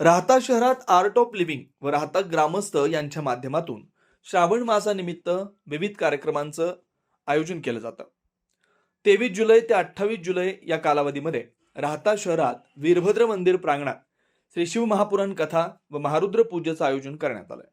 राहता शहरात art of living व राहता ग्रामस्थ यांच्या माध्यमातून श्रावण मासानिमित्त विविध कार्यक्रमांचं आयोजन केलं जातं. तेवीस जुलै ते अठ्ठावीस जुलै या कालावधीमध्ये राहता शहरात वीरभद्र मंदिर प्रांगणात श्री शिव महापुराण कथा व महारुद्र पूजेचं आयोजन करण्यात आलंय.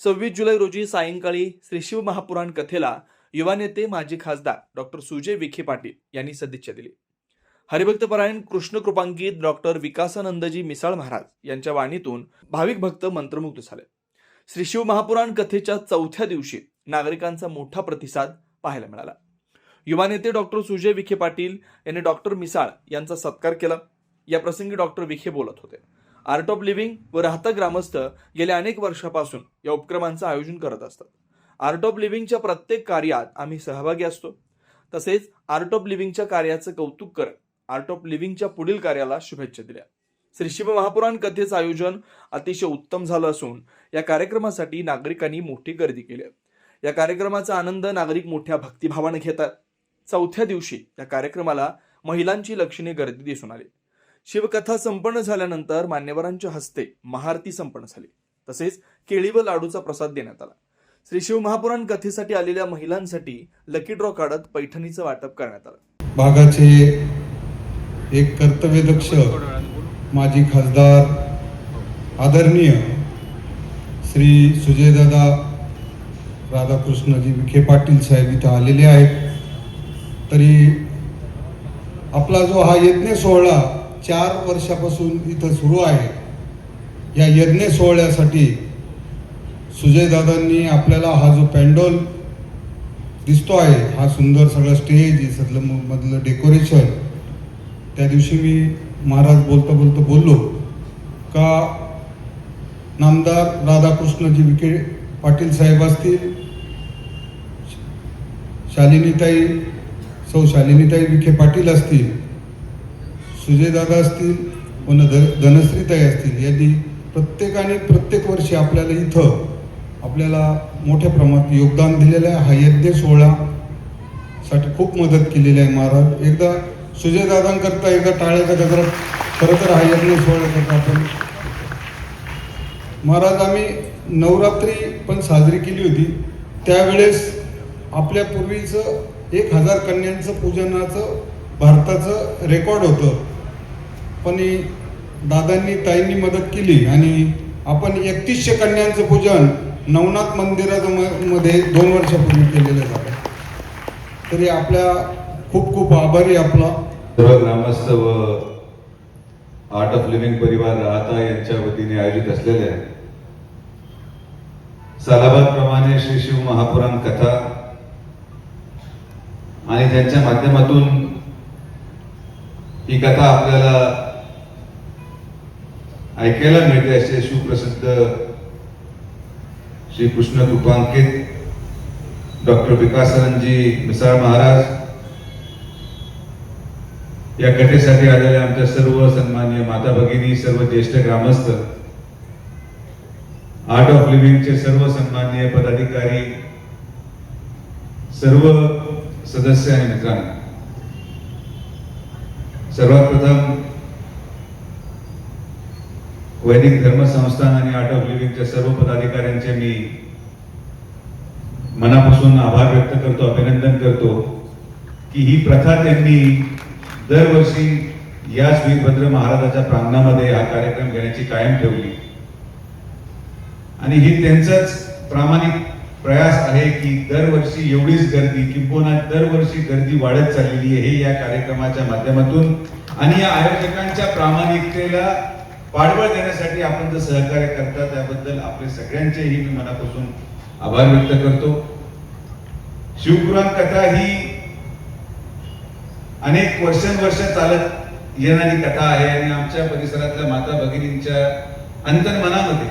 सव्वीस जुलै रोजी सायंकाळी श्री शिव महापुराण कथेला युवा नेते माजी खासदार डॉक्टर सुजय विखे पाटील यांनी सदिच्छा दिली. हरिभक्तपरायण कृष्ण कृपांकित डॉक्टर विकासानंदजी मिसाळ महाराज यांच्या वाणीतून भाविक भक्त मंत्रमुग्ध झाले. श्री शिव महापुराण कथेच्या चौथ्या दिवशी नागरिकांचा मोठा प्रतिसाद पाहायला मिळाला. युवा नेते डॉक्टर सुजय विखे पाटील यांनी डॉक्टर मिसाळ यांचा सत्कार केला. या प्रसंगी डॉक्टर विखे बोलत होते. आर्ट ऑफ लिव्हिंग व राहता ग्रामस्थ गेल्या अनेक वर्षापासून या उपक्रमांचं आयोजन करत असतात. आर्ट ऑफ लिव्हिंगच्या प्रत्येक कार्यात आम्ही सहभागी असतो. तसेच आर्ट ऑफ लिव्हिंगच्या कार्याचं कौतुक करत आर्ट ऑफ लिव्हिंगच्या पुढील कार्याला शुभेच्छा दिल्या. श्री शिव महापुराण कथेचं आयोजन अतिशय उत्तम झालं असून या कार्यक्रमासाठी नागरिकांनी मोठी गर्दी केली या कार्यक्रमाचा आनंद नागरिक मोठ्या भक्तिभावाने घेतात. चौथ्या दिवशी या कार्यक्रमाला महिलांची लक्षणीय गर्दी दिसून आली. शिवकथा संपन्न झाल्यानंतर मान्यवरांच्या हस्ते महाआरती संपन्न झाली. तसेच केळी व लाडूचा प्रसाद देण्यात आला. श्री शिव महापुराण कथेसाठी आलेल्या महिलांसाठी लकी ड्रॉ काढत पैठणीचं वाटप करण्यात आलं. भागाचे एक कर्तव्यदक्ष माजी खासदार आदरणीय श्री सुजयदादा राधाकृष्णजी विखे पाटील साहेब इथं आलेले आहेत. तरी आपला जो हा यज्ञ सोहळा चार वर्षापासून इथं सुरू आहे. या यज्ञ सोहळ्यासाठी सुजयदादांनी आपल्याला हा जो पॅन्डॉल दिसतो आहे हा सुंदर सगळा स्टेज सगळं मधलं डेकोरेशन त्या दिवशी मी महाराज बोलता बोलता बोललो का नामदार राधाकृष्णजी विखे पाटील साहेब असतील? शालिनीताई सौ शालिनीताई विखे पाटील असतील? सुजयदादा असतील? वन ध- धनश्रीताई असतील? यांनी प्रत्येकाने प्रत्येक वर्षी आपल्याला इथं आपल्याला मोठ्या प्रमाणात योगदान दिलेलं आहे. हा यज्ञ सोहळा साठी खूप मदत केलेली आहे महाराज. एकदा सुजयदादांकरता एकदा टाळ्याचा गजरात खरं तर हा यज्ञ सोहळा करतो आपण महाराज आम्ही नवरात्री पण साजरी केली होती. त्यावेळेस आपल्या पूर्वीचं एक हजार कन्यांचं पूजनाचं भारताचं रेकॉर्ड होतं. पण दादांनी ताईंनी मदत केली आणि आपण एकतीसशे कन्यांचं पूजन नवनाथ मंदिरामध्ये म- मध्ये दोन वर्षापूर्वी केलेलं झालं. तरी आपल्या खूप खूप आभारी आपला. सर्व ग्रामस्थ व आर्ट ऑफ लिव्हिंग परिवार राहता यांच्या वतीने आयोजित असलेल्या सालाबाद प्रमाणे श्री शिव महापुराण कथा आणि त्यांच्या माध्यमातून ही कथा आपल्याला ऐकायला मिळते असे सुप्रसिद्ध श्री कृष्ण कृपांकित डॉक्टर विकासानंदजी मिसाळ महाराज या कथेसाठी आलेल्या आमच्या सर्व सन्मान्य माता भगिनी सर्व ज्येष्ठ ग्रामस्थ आर्ट ऑफ लिव्हिंगचे सर्व सन्मान्य पदाधिकारी सर्व सदस्य आणि मित्रांनो सर्वात प्रथम वैदिक धर्म संस्थान आणि आर्ट ऑफ लिव्हिंगच्या सर्व पदाधिकाऱ्यांचे मी मनापासून आभार व्यक्त करतो अभिनंदन करतो की ही प्रथा त्यांनी दरवर्षी याच वीरभद्र महाराजाच्या प्रांगणामध्ये हा कार्यक्रम घेण्याची कायम ठेवली. आणि ही त्यांचाच प्रामाणिक प्रयास आहे की दरवर्षी एवढीच गर्दी किंबहुना दरवर्षी गर्दी वाढत चाललेली आहे हे या कार्यक्रमाच्या माध्यमातून. आणि या आयोजकांच्या प्रामाणिकतेला पाठबळ देण्यासाठी आपण जे सहकार्य करता त्याबद्दल आपले सगळ्यांचेही मी मनापासून आभार व्यक्त करतो. शिवपुराण कथा ही अनेक वर्षानुवर्ष चालत येणारी कथा आहे आणि आमच्या परिसरातल्या माता भगिनींच्या अंतर्मनामध्ये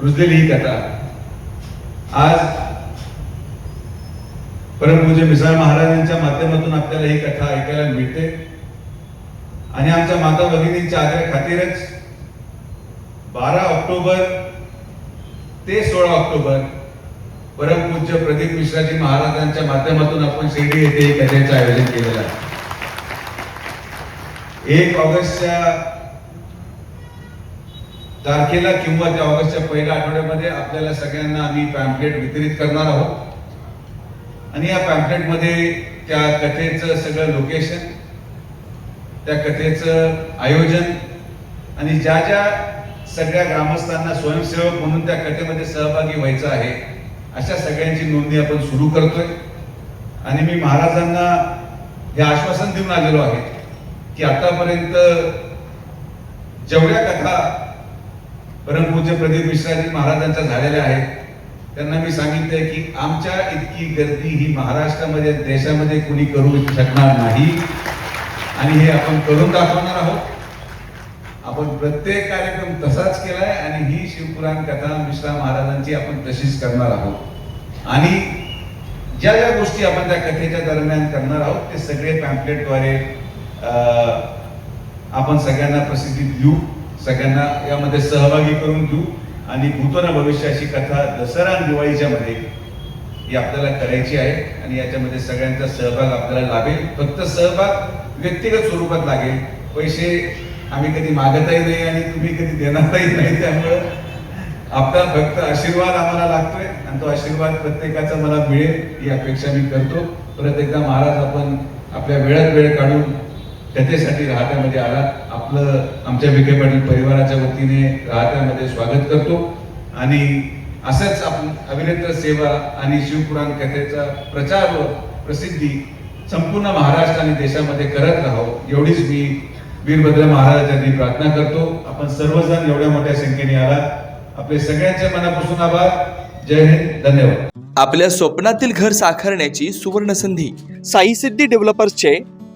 रुजलेली ही कथा आज परमपूज्य मिसाळ महाराजांच्या माध्यमातून आपल्याला ही कथा ऐकायला मिळते. आणि आमच्या माता भगिनींच्या आग्रह खातीरच बारा ऑक्टोबर ते सोळा ऑक्टोबर परमपूज्य प्रदीप मिश्राजी महाराजांच्या माध्यमातून आपण शिर्डी येथे कथेचं आयोजन केलेलं आहे. एक ऑगस्टच्या तारखेला किंवा त्या ऑगस्टच्या पहिल्या आठवड्यामध्ये आपल्याला सगळ्यांना आम्ही पॅम्पलेट वितरित करणार आहोत. आणि या पॅम्पलेटमध्ये त्या कथेचं सगळं लोकेशन त्या कथेचं आयोजन आणि ज्या ज्या सगळ्या ग्रामस्थांना स्वयंसेवक म्हणून त्या कथेमध्ये सहभागी व्हायचं आहे अशा सगळ्यांची नोंदणी आपण सुरू करतोय. आणि मी महाराजांना हे आश्वासन देऊन आलेलो आहे की आतापर्यंत जेवढ्या कथा परमपूज्य प्रदीप मिश्राजी महाराजांच्या झालेल्या आहेत त्यांना मी सांगितलंय की आमच्या इतकी गर्दी ही महाराष्ट्रामध्ये देशामध्ये कुणी करू शकणार नाही. आणि हे आपण करून दाखवणार आहोत. आपण प्रत्येक कार्यक्रम तसाच केलाय आणि ही शिवपुराण कथा मिश्रा महाराजांची आपण तशीच करणार आहोत. आणि ज्या ज्या गोष्टी आपण त्या कथेच्या दरम्यान करणार आहोत ते सगळे पॅम्पलेटद्वारे आपण सगळ्यांना प्रसिद्धी देऊ सगळ्यांना यामध्ये सहभागी करून घेऊ आणि भूतोन भविष्याची कथा दसरा आणि दिवाळीच्या मध्ये ही आपल्याला करायची आहे आणि याच्यामध्ये सगळ्यांचा सहभाग आपल्याला लाभेल. फक्त सहभाग व्यक्तिगत स्वरूपात लागेल. पैसे आम्ही कधी मागतही नाही आणि तुम्ही कधी देणारही नाही त्यामुळं आपला फक्त आशीर्वाद आम्हाला लागतोय आणि तो आशीर्वाद प्रत्येकाचा मला मिळेल ही अपेक्षा मी करतो. परत एकदा महाराज आपण आपल्या वेळात वेळ काढून कथेसाठी राहत्यामध्ये आला. आपलं आमच्या विखे पाटील परिवाराच्या वतीने राहत्यामध्ये स्वागत करतो. आणि असंच आपण अभिनेत्र सेवा आणि शिवपुराण कथेचा प्रचार व प्रसिद्धी संपूर्ण महाराष्ट्र आणि देशामध्ये करत राहो. एवढीच मी वीरभद्र महाराजांनी प्रार्थना करतो. आपण सर्वजण एवढ्या मोठ्या संख्येने आला. आपले सगळ्यांच्या मनापासून आभार. जय हिंद. धन्यवाद. आपल्या स्वप्नातील घर साकारण्याची सुवर्ण संधी साई सिद्धी डेव्हलपर्सचे